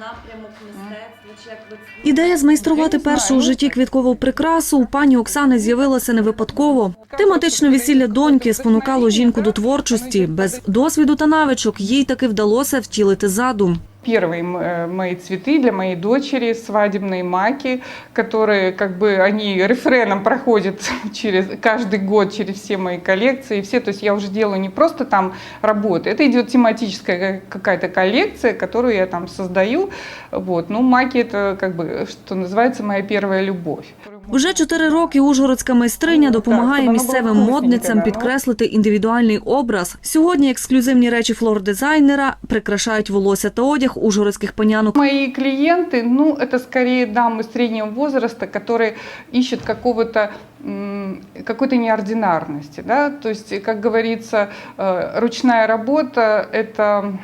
напрямок мистецтва, чи як ви Ідея змайструвати першу у житті квіткову прикрасу у пані Оксани з'явилася не випадково. Тематичне весілля доньки спонукало жінку до творчості. Без досвіду та навичок їй таки вдалося втілити задум. Первые э, мои цветы для моей дочери, свадебные маки, которые как бы они рефреном проходят через каждый год через все мои коллекции, все, то есть я уже делаю не просто там работы, это идет тематическая ка- какая-то коллекция, которую я там создаю, вот, ну маки это как бы, что называется, моя первая любовь. Уже чотири роки ужгородська майстриня допомагає місцевим модницям підкреслити індивідуальний образ. Сьогодні ексклюзивні речі флор-дизайнера прикрашають волосся та одяг ужгородських панянок. Мои клиенты, ну, это скорее дамы среднего возраста, которые ищут какого-то м, какой-то неординарности, да, то есть, как говорится, э, ручная работа – это м,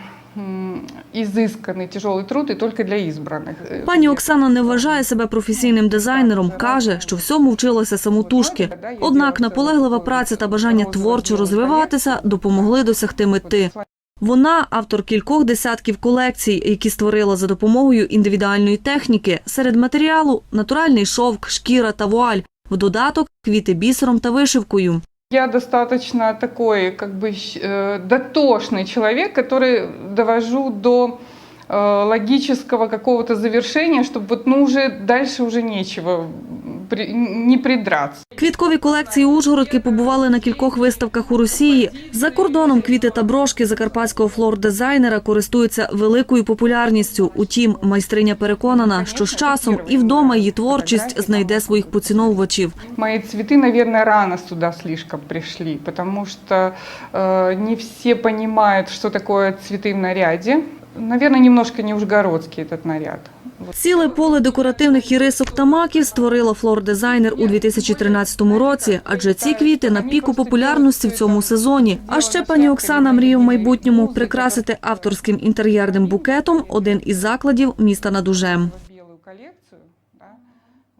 изысканный тяжелый труд и только для избранных. Э, Пані Оксана не вважає себе професійним дизайнером. каже, що всьому вчилася самотужки. Однак наполеглива праця та бажання творчо розвиватися допомогли досягти мети. Вона автор кількох десятків колекцій, які створила за допомогою індивідуальної техніки. Серед матеріалу натуральний шовк, шкіра та вуаль. В додаток квіти бісером та вишивкою. Я достаточно такой, как бы, э, дотошный человек, который довожу до э, логического какого-то завершения, чтобы вот, ну, уже дальше уже нечего не придраться. Квіткові колекції Ужгородки побували на кількох виставках у Росії. За кордоном квіти та брошки закарпатського флор-дизайнера користуються великою популярністю. Утім, майстриня переконана, що з часом і вдома її творчість знайде своїх поціновувачів. Мои цветы, наверное, рано сюда слишком пришли, потому что э, не все понимают, что такое цветы в наряде. Наверное, немножко не ужгородский этот наряд. Ціле поле декоративних ірисок та маків створила флор-дизайнер у 2013 році, адже ці квіти на піку популярності в цьому сезоні. А ще пані Оксана мріє в майбутньому прикрасити авторським інтер'єрним букетом один із закладів міста над Ужем. Белую коллекцию.